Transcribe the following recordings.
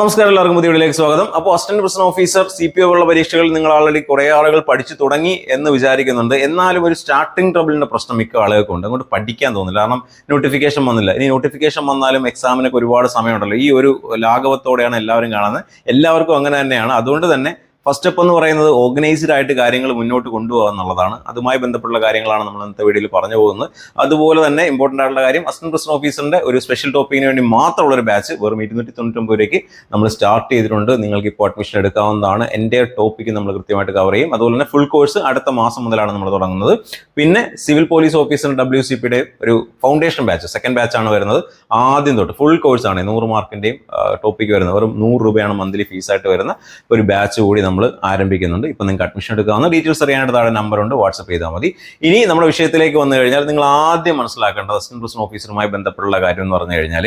നമസ്കാരം എല്ലാവർക്കും പുതിയ വീഡിയോയിലേക്ക് സ്വാഗതം. അപ്പോൾ assistant president officer C P ഉള്ള പരീക്ഷകൾ നിങ്ങൾ ആൾറെഡി കുറേ ആളുകൾ പഠിച്ചു തുടങ്ങി എന്ന് വിചാരിക്കുന്നുണ്ട്. എന്നാലും ഒരു സ്റ്റാർട്ടിംഗ് ട്രബിളിന്റെ പ്രശ്നം മിക്ക ആളുകൾക്കും ഉണ്ട്. അങ്ങോട്ട് പഠിക്കാൻ തോന്നില്ല. കാരണം നോട്ടിഫിക്കേഷൻ വന്നില്ല. ഇനി നോട്ടിഫിക്കേഷൻ വന്നാലും എക്സാമിനൊക്കെ ഒരുപാട് സമയമുണ്ടല്ലോ. ഈ ഒരു ലാഘവത്തോടെയാണ് എല്ലാവരും കാണുന്നത്. എല്ലാവർക്കും അങ്ങനെ തന്നെയാണ്. അതുകൊണ്ട് തന്നെ ഫസ്റ്റ് സ്റ്റെപ്പ് എന്ന് പറയുന്നത് ഓർഗനൈസ്ഡ് ആയിട്ട് കാര്യങ്ങൾ മുന്നോട്ട് കൊണ്ടുപോകുക എന്നുള്ളതാണ്. അതുമായി ബന്ധപ്പെട്ടുള്ള കാര്യങ്ങളാണ് നമ്മൾ ഇന്നത്തെ വീഡിയോയിൽ പറഞ്ഞു പോകുന്നത്. അതുപോലെ തന്നെ ഇമ്പോർട്ടന്റ് ആയിട്ടുള്ള കാര്യം അസിസ്റ്റന്റ് പ്രസിഡന്റ് ഓഫീസറിന്റെ ഒരു സ്പെഷ്യൽ ടോപ്പിക്കിന് വേണ്ടി മാത്രമുള്ള ഒരു ബാച്ച് വെറും ഇരുന്നൂറ്റി തൊണ്ണൂറ്റൊമ്പത് രൂപയ്ക്ക് നമ്മൾ സ്റ്റാർട്ട് ചെയ്തിട്ടുണ്ട്. നിങ്ങൾക്ക് ഇപ്പോൾ അഡ്മിഷൻ എടുക്കാവുന്നതാണ്. എന്റെ ടോപ്പിക്ക് നമ്മൾ കൃത്യമായിട്ട് കവർ ചെയ്യും. അതുപോലെ തന്നെ ഫുൾ കോഴ്സ് അടുത്ത മാസം മുതലാണ് നമ്മൾ തുടങ്ങുന്നത്. പിന്നെ civil police officer W C പിയുടെ ഒരു ഫൗണ്ടേഷൻ ബാച്ച് സെക്കൻഡ് ബാച്ച് ആണ് വരുന്നത്. ആദ്യം തൊട്ട് ഫുൾ കോഴ്സാണ് നൂറ് മാർക്കിന്റെയും ടോപ്പിക്ക് വരുന്നത്. വെറും നൂറ് രൂപയാണ് മന്ത്ലി ഫീസായിട്ട് വരുന്ന ഒരു ബാച്ച് കൂടി നമ്മൾ ആരംഭിക്കുന്നുണ്ട്. ഇപ്പം നിങ്ങൾക്ക് അഡ്മിഷൻ എടുക്കാവുന്ന ഡീറ്റെയിൽസ് അറിയാനായിട്ട് താഴെ നമ്പർ ഉണ്ട്. വാട്സപ്പ് ചെയ്താൽ മതി. ഇനി നമ്മുടെ വിഷയത്തിലേക്ക് വന്നു കഴിഞ്ഞാൽ നിങ്ങൾ ആദ്യം മനസ്സിലാക്കേണ്ടത് അസിസ്റ്റന്റ് പ്രസിഡന്റ് ഓഫീസറുമായി ബന്ധപ്പെട്ടുള്ള കാര്യം എന്ന് പറഞ്ഞു കഴിഞ്ഞാൽ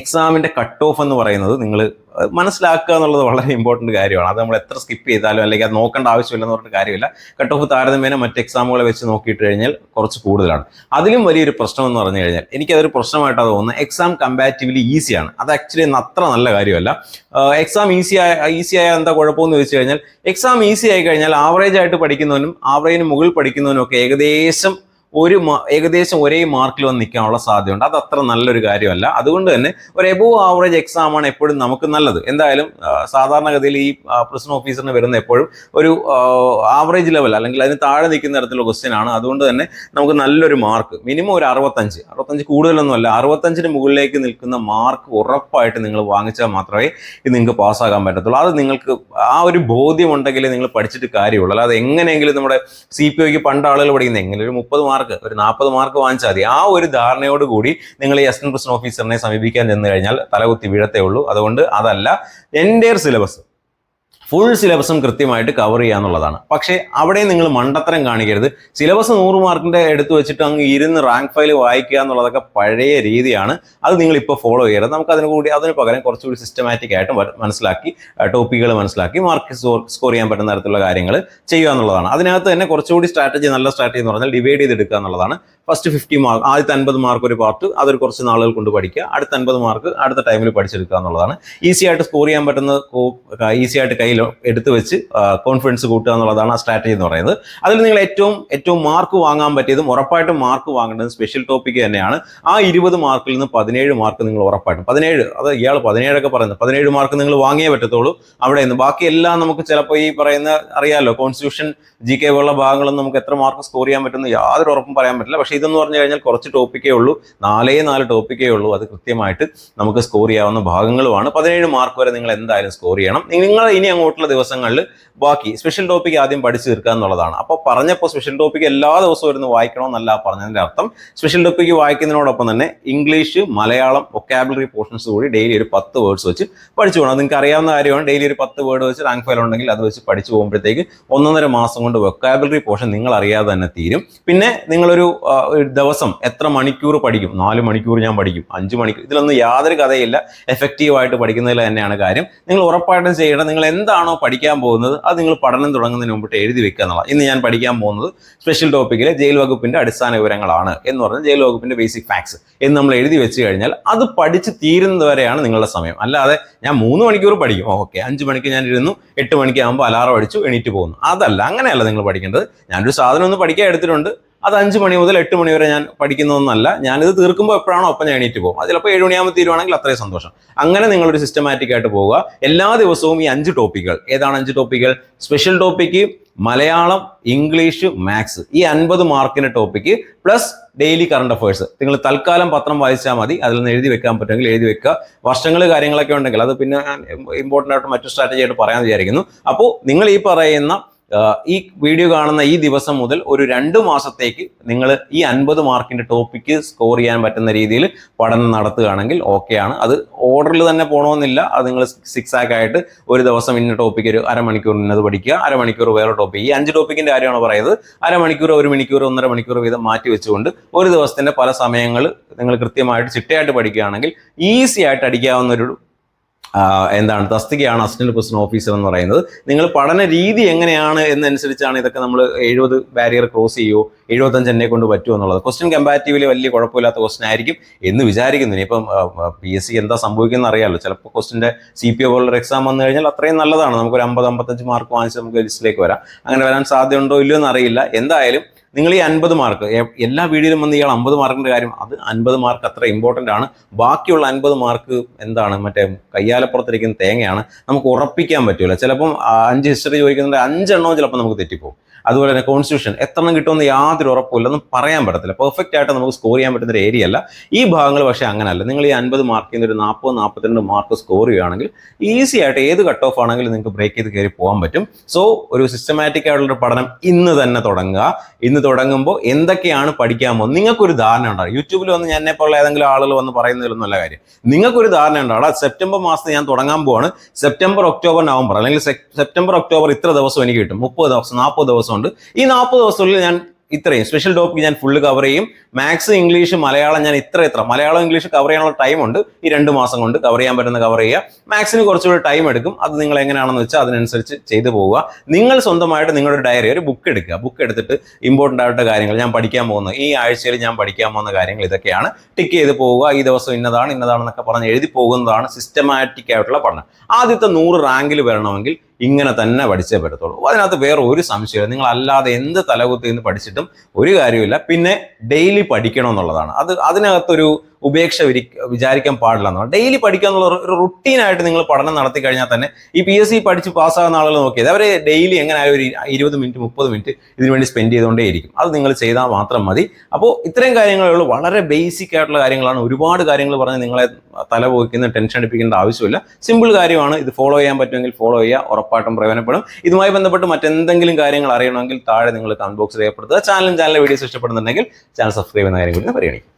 എക്സാമിന്റെ കട്ട് ഓഫ് എന്ന് പറയുന്നത് നിങ്ങൾ മനസ്സിലാക്കുക എന്നുള്ളത് വളരെ ഇമ്പോർട്ടന്റ് കാര്യമാണ്. അത് നമ്മൾ എത്ര സ്കിപ്പ് ചെയ്താലും അല്ലെങ്കിൽ അത് നോക്കേണ്ട ആവശ്യമില്ലെന്ന് പറഞ്ഞിട്ട് കാര്യമില്ല. കട്ട് ഓഫ് താരതമ്യേന മറ്റ് എക്സാമുകളെ വെച്ച് നോക്കിയിട്ട് കഴിഞ്ഞാൽ കുറച്ച് കൂടുതലാണ്. അതിലും വലിയൊരു പ്രശ്നം എന്ന് പറഞ്ഞു കഴിഞ്ഞാൽ എനിക്കതൊരു പ്രശ്നമായിട്ടാണ് തോന്നുന്നത്. എക്സാം കമ്പാരിറ്റീവ്ലി ഈസിയാണ് അത് ആക്ച്വലി അത്ര നല്ല കാര്യമല്ല. എക്സാം ഈസി ആയ ഈസി ആയ എന്താ കുഴപ്പമെന്ന് ചോദിച്ചു കഴിഞ്ഞാൽ എക്സാം ഈസി ആയി കഴിഞ്ഞാൽ ആവറേജ് ആയിട്ട് പഠിക്കുന്നവനും ആവറേജിന് മുകളിൽ പഠിക്കുന്നവനും ഒക്കെ ഏകദേശം ഒരു ഏകദേശം ഒരേ മാർക്കിൽ വന്ന് നിൽക്കാനുള്ള സാധ്യതയുണ്ട്. അത് അത്ര നല്ലൊരു കാര്യമല്ല. അതുകൊണ്ട് തന്നെ ഒരു എബോവ് ആവറേജ് എക്സാം ആണ് എപ്പോഴും നമുക്ക് നല്ലത്. എന്തായാലും സാധാരണഗതിയിൽ ഈ പ്രസിഡന്റ് ഓഫീസറിന് വരുന്ന എപ്പോഴും ഒരു ആവറേജ് ലെവൽ അല്ലെങ്കിൽ അതിന് താഴെ നിൽക്കുന്ന തരത്തിലുള്ള ക്വസ്റ്റ്യൻ ആണ്. അതുകൊണ്ട് തന്നെ നമുക്ക് നല്ലൊരു മാർക്ക്. മിനിമം ഒരു അറുപത്തഞ്ച്. അറുപത്തഞ്ച് കൂടുതലൊന്നുമല്ല. അറുപത്തഞ്ചിന് മുകളിലേക്ക് നിൽക്കുന്ന മാർക്ക് ഉറപ്പായിട്ട് നിങ്ങൾ വാങ്ങിച്ചാൽ മാത്രമേ ഇത് നിങ്ങൾക്ക് പാസ്സാകാൻ പറ്റത്തുള്ളൂ. അത് നിങ്ങൾക്ക് ആ ഒരു ബോധ്യം ഉണ്ടെങ്കിൽ നിങ്ങൾ പഠിച്ചിട്ട് കാര്യമുള്ളൂ. അല്ലാതെ എങ്ങനെയെങ്കിലും നമ്മുടെ സി പി ഒക്ക് പണ്ട് ആളുകൾ പഠിക്കുന്നത് എങ്ങനെ? ഒരു മുപ്പത് മാർക്ക് ഒരു നാൽപ്പത് മാർക്ക് വാങ്ങിച്ചാൽ മതി. ആ ഒരു ധാരണയോട് കൂടി നിങ്ങൾ ഈ അസിസ്റ്റന്റ് പ്രസിഡന്റ് ഓഫീസറിനെ സമീപിക്കാൻ ചെന്ന് കഴിഞ്ഞാൽ തലകുത്തി വീഴത്തേ ഉള്ളൂ. അതുകൊണ്ട് അതല്ല എന്റെ സിലബസ് ഫുൾ സിലബസും കൃത്യമായിട്ട് കവർ ചെയ്യുക എന്നുള്ളതാണ്. പക്ഷേ അവിടെ നിങ്ങൾ മണ്ടത്തരം കാണിക്കരുത്. സിലബസ് നൂറ് മാർക്കിന്റെ എടുത്തു വെച്ചിട്ട് അങ്ങ് ഇരുന്ന് റാങ്ക് ഫയൽ വായിക്കുക എന്നുള്ളതൊക്കെ പഴയ രീതിയാണ്. അത് നിങ്ങൾ ഇപ്പോൾ ഫോളോ ചെയ്യരുത്. നമുക്ക് അതിന് കൂടി അതിന് പകരം കുറച്ചുകൂടി സിസ്റ്റമാറ്റിക് ആയിട്ട് മനസ്സിലാക്കി ടോപ്പിക്കുകൾ മനസ്സിലാക്കി മാർക്ക് സ്കോർ ചെയ്യാൻ പറ്റുന്ന തരത്തിലുള്ള കാര്യങ്ങൾ ചെയ്യുക എന്നുള്ളതാണ്. അതിനകത്ത് തന്നെ കുറച്ചുകൂടി സ്ട്രാറ്റജി നല്ല സ്ട്രാറ്റജി എന്ന് പറഞ്ഞാൽ ഡിവൈഡ് ചെയ്തെടുക്കുക എന്നുള്ളതാണ്. ഫസ്റ്റ് ഫിഫ്റ്റി മാർക്ക് ആദ്യത്തെ അൻപത് മാർക്ക് ഒരു പാർട്ട് അതൊരു കുറച്ച് നാളുകൾ കൊണ്ട് പഠിക്കുക. അടുത്ത അൻപത് മാർക്ക് അടുത്ത ടൈമിൽ പഠിച്ചെടുക്കുക എന്നുള്ളതാണ്. ഈസി ആയിട്ട് സ്കോർ ചെയ്യാൻ പറ്റുന്ന ഈസി ആയിട്ട് കയ്യിൽ എടുത്തു വെച്ച് കോൺഫിഡൻസ് കൂട്ടുക എന്നുള്ളതാണ് ആ സ്ട്രാറ്റജി എന്ന് പറയുന്നത്. അതിൽ നിങ്ങൾ ഏറ്റവും ഏറ്റവും മാർക്ക് വാങ്ങാൻ പറ്റിയതും ഉറപ്പായിട്ടും മാർക്ക് വാങ്ങേണ്ടത് സ്പെഷ്യൽ ടോപ്പിക് തന്നെയാണ്. ആ ഇരുപത് മാർക്കിൽ നിന്ന് പതിനേഴ് മാർക്ക് നിങ്ങൾ ഉറപ്പായിട്ടും പതിനേഴ് അത് ഇയാൾ പതിനേഴൊക്കെ പറയുന്നത് പതിനേഴ് മാർക്ക് നിങ്ങൾ വാങ്ങിയേ പറ്റത്തുള്ളൂ അവിടെ നിന്ന്. ബാക്കി എല്ലാം നമുക്ക് ചിലപ്പോൾ ഈ പറയുന്ന അറിയാമല്ലോ കോൺസ്റ്റിറ്റ്യൂഷൻ ജി കെ പോലുള്ള ഭാഗങ്ങളും നമുക്ക് എത്ര മാർക്ക് സ്കോർ ചെയ്യാൻ പറ്റുന്ന യാതൊരു ഉറപ്പും പറയാൻ പറ്റില്ല. പക്ഷേ ഇതെന്ന് പറഞ്ഞു കഴിഞ്ഞാൽ കുറച്ച് ടോപ്പിക്കേ ഉള്ളൂ നാലേ നാല് ടോപ്പിക്കേ ഉള്ളൂ. അത് കൃത്യമായിട്ട് നമുക്ക് സ്കോർ ചെയ്യാവുന്ന ഭാഗങ്ങളുമാണ്. പതിനേഴ് മാർക്ക് വരെ നിങ്ങൾ എന്തായാലും സ്കോർ ചെയ്യണം. നിങ്ങൾ ഇനി അങ്ങോട്ടുള്ള ദിവസങ്ങളിൽ ബാക്കി സ്പെഷ്യൽ ടോപ്പിക് ആദ്യം പഠിച്ചു തീർക്കുക എന്നുള്ളതാണ്. അപ്പോൾ പറഞ്ഞപ്പോൾ സ്പെഷ്യൽ ടോപ്പിക് എല്ലാ ദിവസവും ഇരുന്ന് വായിക്കണമെന്നല്ല പറഞ്ഞതിന്റെ അർത്ഥം. സ്പെഷ്യൽ ടോപ്പിക് വായിക്കുന്നതിനോടൊപ്പം തന്നെ ഇംഗ്ലീഷ് മലയാളം ഒക്കാബുലറി പോർഷൻസ് കൂടി ഡെയിലി ഒരു പത്ത് വേർഡ്സ് വെച്ച് പഠിച്ചു പോകണം. നിങ്ങൾക്ക് അറിയാവുന്ന കാര്യമാണ് ഡെയിലി ഒരു പത്ത് വേർഡ് വെച്ച് റാങ്ക് ഫയൽ ഉണ്ടെങ്കിൽ അത് വെച്ച് പഠിച്ചു പോകുമ്പോഴത്തേക്ക് ഒന്നൊന്നര മാസം കൊണ്ട് വൊക്കാബുലറി പോർഷൻ നിങ്ങൾ അറിയാതെ തന്നെ തീരും. പിന്നെ നിങ്ങളൊരു ദിവസം എത്ര മണിക്കൂർ പഠിക്കും? നാല് മണിക്കൂർ ഞാൻ പഠിക്കും. അഞ്ച് മണിക്കൂർ. ഇതിലൊന്നും യാതൊരു കഥയില്ല. എഫക്റ്റീവായിട്ട് പഠിക്കുന്നതിൽ തന്നെയാണ് കാര്യം. നിങ്ങൾ ഉറപ്പായിട്ടും ചെയ്യണം നിങ്ങൾ എന്താണോ പഠിക്കാൻ പോകുന്നത്? അത് നിങ്ങൾ പഠനം തുടങ്ങുന്നതിന് മുമ്പിട്ട് എഴുതി വെക്കുക എന്നുള്ളത് ഇന്ന് ഞാൻ പഠിക്കാൻ പോകുന്നത് സ്പെഷ്യൽ ടോപ്പിക്കിലെ ജയിൽ വകുപ്പിന്റെ അടിസ്ഥാന വിവരങ്ങളാണ് എന്ന് പറഞ്ഞാൽ ജയിൽ വകുപ്പിന്റെ ബേസിക് ഫാക്ട്സ് എന്ന് നമ്മൾ എഴുതി വെച്ച് കഴിഞ്ഞാൽ അത് പഠിച്ച് തീരുന്നത് വരെയാണ് നിങ്ങളുടെ സമയം. അല്ലാതെ ഞാൻ മൂന്ന് മണിക്കൂർ പഠിക്കും. ഓക്കെ അഞ്ച് മണിക്ക് ഞാൻ ഇരുന്നു എട്ട് മണിക്ക് ആകുമ്പോൾ അലാറം അടിച്ചു എണീറ്റ് പോകുന്നു. അതല്ല അങ്ങനെയല്ല നിങ്ങൾ പഠിക്കേണ്ടത്. ഞാനൊരു സാധനം ഒന്ന് പഠിക്കാൻ എടുത്തിട്ടുണ്ട്. അത് അഞ്ച് മണി മുതൽ എട്ട് മണി വരെ ഞാൻ പഠിക്കുന്നതൊന്നല്ല. ഞാനിത് തീർക്കുമ്പോൾ എപ്പോഴാണോ അപ്പം ഞാൻ എണീറ്റ് പോകും. അത് ചിലപ്പോൾ ഏഴ് മണിയാകുമ്പോൾ തീരുവാണെങ്കിൽ അത്രയും സന്തോഷം. അങ്ങനെ നിങ്ങളൊരു സിസ്റ്റമാറ്റിക് ആയിട്ട് പോവുക. എല്ലാ ദിവസവും ഈ അഞ്ച് ടോപ്പിക്കുകൾ ഏതാണ് അഞ്ച് ടോപ്പിക്കുകൾ special topic Malayalam English maths ഈ അൻപത് മാർക്കിന്റെ topic plus daily current affairs നിങ്ങൾ തൽക്കാലം പത്രം വായിച്ചാൽ മതി. അതിൽ നിന്ന് എഴുതി വെക്കാൻ പറ്റുമെങ്കിൽ എഴുതി വെക്കുക. വർഷങ്ങൾ കാര്യങ്ങളൊക്കെ ഉണ്ടെങ്കിൽ അത് പിന്നെ ഇമ്പോർട്ടന്റ് ആയിട്ട് മറ്റു സ്ട്രാറ്റജി ആയിട്ട് പറയാൻ വിചാരിക്കുന്നു. അപ്പോൾ നിങ്ങൾ ഈ പറയുന്ന ഈ വീഡിയോ കാണുന്ന ഈ ദിവസം മുതൽ ഒരു രണ്ട് മാസത്തേക്ക് നിങ്ങൾ ഈ അൻപത് മാർക്കിന്റെ ടോപ്പിക്ക് സ്കോർ ചെയ്യാൻ പറ്റുന്ന രീതിയിൽ പഠനം നടത്തുകയാണെങ്കിൽ ഓക്കെയാണ് അത് ഓർഡറിൽ തന്നെ പോകണമെന്നില്ല അത് നിങ്ങൾ സിക്സ് ആക്ക് ആയിട്ട് ഒരു ദിവസം ഇന്ന ടോപ്പിക്ക് ഒരു അരമണിക്കൂർ ഇന്നത് പഠിക്കുക. അരമണിക്കൂർ വേറെ ടോപ്പിക് ഈ അഞ്ച് ടോപ്പിക്കിന്റെ കാര്യമാണ് പറയുന്നത്. അരമണിക്കൂർ ഒരു മണിക്കൂർ ഒന്നര മണിക്കൂർ വീതം മാറ്റി വെച്ചുകൊണ്ട് ഒരു ദിവസത്തിന്റെ പല സമയങ്ങൾ നിങ്ങൾ കൃത്യമായിട്ട് ചിട്ടയായിട്ട് പഠിക്കുകയാണെങ്കിൽ ഈസി ആയിട്ട് അടിക്കാവുന്ന ഒരു എന്താണ് തസ്തികയാണ് അസിസ്റ്റന്റ് പ്രസിഡന്റ് ഓഫീസർ എന്ന് പറയുന്നത്. നിങ്ങൾ പഠന രീതി എങ്ങനെയാണ് എന്നനുസരിച്ചാണ് ഇതൊക്കെ നമ്മൾ എഴുപത് ബാരിയർ ക്രോസ് ചെയ്യുമോ എഴുപത്തഞ്ച് എന്നെ കൊണ്ട് പറ്റുമോ എന്നുള്ളത്. ക്വസ്റ്റ്യൻ കമ്പാരിറ്റീവ്ലി വലിയ കുഴപ്പമില്ലാത്ത ക്വസ്റ്റൻ ആയിരിക്കും എന്ന് വിചാരിക്കുന്നു. ഇനിയിപ്പം പി എസ് സി എന്താ സംഭവിക്കുന്നത് അറിയാമല്ലോ ചിലപ്പോൾ ക്വസ്റ്റിന്റെ സി പി ഒ പോലുള്ള എക്സാം വന്നു കഴിഞ്ഞാൽ അത്രയും നല്ലതാണ്. നമുക്കൊരു അമ്പത് അമ്പത്തഞ്ച് മാർക്ക് വാങ്ങിച്ച് നമുക്ക് ലിസ്റ്റിലേക്ക് വരാം. അങ്ങനെ വരാൻ സാധ്യതയുണ്ടോ ഇല്ലയോ എന്ന് അറിയില്ല. എന്തായാലും നിങ്ങൾ ഈ അൻപത് മാർക്ക് എല്ലാ വീഡിയോയിലും വന്ന് ഇയാൾ അമ്പത് മാർക്കിന്റെ കാര്യം അത് അൻപത് മാർക്ക് അത്ര ഇമ്പോർട്ടന്റ് ആണ്. ബാക്കിയുള്ള അൻപത് മാർക്ക് എന്താണ്? മറ്റേ കയ്യാലപ്പുറത്തിരിക്കുന്ന തേങ്ങയാണ്. നമുക്ക് ഉറപ്പിക്കാൻ പറ്റില്ല ചിലപ്പം അഞ്ച് ഹിസ്റ്ററി ചോദിക്കുന്നുണ്ട് അഞ്ചെണ്ണവും ചിലപ്പോൾ നമുക്ക് തെറ്റിപ്പോകും അതുപോലെ തന്നെ കോൺസ്റ്റിറ്റ്യൂഷൻ എത്ര എണ്ണം കിട്ടുമെന്ന് യാതൊരു ഉറപ്പില്ല ഒന്നും പറയാൻ പറ്റത്തില്ല. പെർഫെക്റ്റ് ആയിട്ട് നമുക്ക് സ്കോർ ചെയ്യാൻ പറ്റുന്ന ഒരു ഏരിയ അല്ല. ഈ ഭാഗങ്ങൾ പക്ഷേ അങ്ങനല്ല. നിങ്ങൾ ഈ അൻപത് മാർക്കിൽ നിന്ന് ഒരു നാൽപ്പത് നാൽപ്പത്തിരണ്ട് മാർക്ക് സ്കോർ ചെയ്യുകയാണെങ്കിൽ ഈസി ആയിട്ട് ഏത് കട്ട് ഓഫ് ആണെങ്കിലും നിങ്ങൾക്ക് ബ്രേക്ക് ചെയ്ത് കയറി പോകാൻ പറ്റും. സോ ഒരു സിസ്റ്റമാറ്റിക് ആയിട്ടുള്ള പഠനം ഇന്ന് തന്നെ തുടങ്ങുക. ഇന്ന് തുടങ്ങുമ്പോൾ എന്തൊക്കെയാണ് പഠിക്കാൻ പോകുന്നത് നിങ്ങൾക്കൊരു ധാരണ ഉണ്ടാകും. യൂട്യൂബിൽ വന്ന് ഞാൻ എന്നെപ്പോലുള്ള ഏതെങ്കിലും ആളുകൾ വന്ന് പറയുന്നതിലൊന്നുമല്ല കാര്യം. നിങ്ങൾക്കൊരു ധാരണ ഉണ്ടാവും "എടാ, സെപ്റ്റംബർ മാസത്തിൽ ഞാൻ തുടങ്ങാൻ പോവാണ്. സെപ്റ്റംബർ ഒക്ടോബർ നവംബർ അല്ലെങ്കിൽ സെപ്റ്റംബർ ഒക്ടോബർ ഇത്ര ദിവസം എനിക്ക് കിട്ടും. മുപ്പത് ദിവസം നാൽപ്പത് ദിവസം ഉണ്ട് ഈ നാൽപ്പത് ദിവസത്തിനുള്ളിൽ ഞാൻ ഇത്രയും സ്പെഷ്യൽ ടോപ്പിക് ഞാൻ ഫുള്ള് കവർ ചെയ്യും. മാത്സ് ഇംഗ്ലീഷ് മലയാളം ഞാൻ ഇത്ര ഇത്ര. മലയാളം ഇംഗ്ലീഷ് കവർ ചെയ്യാനുള്ള ടൈം ഉണ്ട്. ഈ രണ്ട് മാസം കൊണ്ട് കവർ ചെയ്യാൻ പറ്റുന്ന കവർ ചെയ്യുക. മാത്സിന് കുറച്ചുകൂടി ടൈം എടുക്കും. അത് നിങ്ങൾ എങ്ങനെയാണെന്ന് വെച്ചാൽ അതിനനുസരിച്ച് ചെയ്തു പോവുക. നിങ്ങൾ സ്വന്തമായിട്ട് നിങ്ങളുടെ ഡയറി ഒരു ബുക്ക് എടുക്കുക. ബുക്ക് എടുത്തിട്ട് ഇമ്പോർട്ടന്റ് ആയിട്ട് കാര്യങ്ങൾ ഞാൻ പഠിക്കാൻ പോകുന്ന ഈ ആഴ്ചയിൽ ഞാൻ പഠിക്കാൻ പോകുന്ന കാര്യങ്ങൾ ഇതൊക്കെയാണ്. ടിക്ക് ചെയ്ത് പോവുക. ഈ ദിവസം ഇന്നതാണ് ഇന്നതാണെന്നൊക്കെ പറഞ്ഞ് എഴുതി പോകുന്നതാണ് സിസ്റ്റമാറ്റിക് ആയിട്ടുള്ള പഠനം. ആദ്യത്തെ നൂറ് റാങ്കിൽ വരണമെങ്കിൽ ഇങ്ങനെ തന്നെ പഠിച്ചേ പറ്റത്തുള്ളൂ. അതിനകത്ത് വേറെ ഒരു സംശയമില്ല നിങ്ങൾ അല്ലാതെ എന്ത് തലകുത്തി നിന്ന് പഠിച്ചിട്ടും ഒരു കാര്യമില്ല പിന്നെ ഡെയിലി പഠിക്കണം എന്നുള്ളതാണ് അത് അതിനകത്തൊരു ഉപേക്ഷ വിചാരിക്കാൻ പാടില്ല എന്നാണ്. ഡെയിലി പഠിക്കുക എന്നുള്ള ഒരു- റുട്ടീനായിട്ട് നിങ്ങൾ പഠനം നടത്തി കഴിഞ്ഞാൽ തന്നെ ഈ പി എസ് സി പഠിച്ച് പാസ്സാകുന്ന ആളുകൾ നോക്കിയത് അവർ ഡെയിലി എങ്ങനെയായാലും ഒരു ഇരുപത് മിനിറ്റ് മുപ്പത് മിനിറ്റ് ഇതിനുവേണ്ടി സ്പെൻഡ് ചെയ്തുകൊണ്ടേയിരിക്കും അത് നിങ്ങൾ ചെയ്താൽ മാത്രം മതി. അപ്പോൾ ഇത്രയും കാര്യങ്ങളേ ഉള്ളൂ. വളരെ ബേസിക് ആയിട്ടുള്ള കാര്യങ്ങളാണ്. ഒരുപാട് കാര്യങ്ങൾ പറഞ്ഞ് നിങ്ങളെ തല പോയിക്കുന്ന ടെൻഷൻ അടിപ്പിക്കേണ്ട ആവശ്യമില്ല. സിമ്പിൾ കാര്യമാണ്. ഇത് ഫോളോ ചെയ്യാൻ പറ്റുമെങ്കിൽ ഫോളോ ചെയ്യുക. ഉറപ്പായിട്ടും പ്രയോജനപ്പെടും. ഇതുമായി ബന്ധപ്പെട്ട് മറ്റെന്തെങ്കിലും കാര്യങ്ങൾ അറിയണമെങ്കിൽ താഴെ നിങ്ങൾ കമന്റ് ബോക്സ് രേഖപ്പെടുത്തുക. ചാനലും ചാനലിലെ വീഡിയോസ് ഇഷ്ടപ്പെടുന്നുണ്ടെങ്കിൽ ചാനൽ സബ്സ്ക്രൈബ് ചെയ്യുന്ന കാര്യം കൂടി പരിഗണിക്കും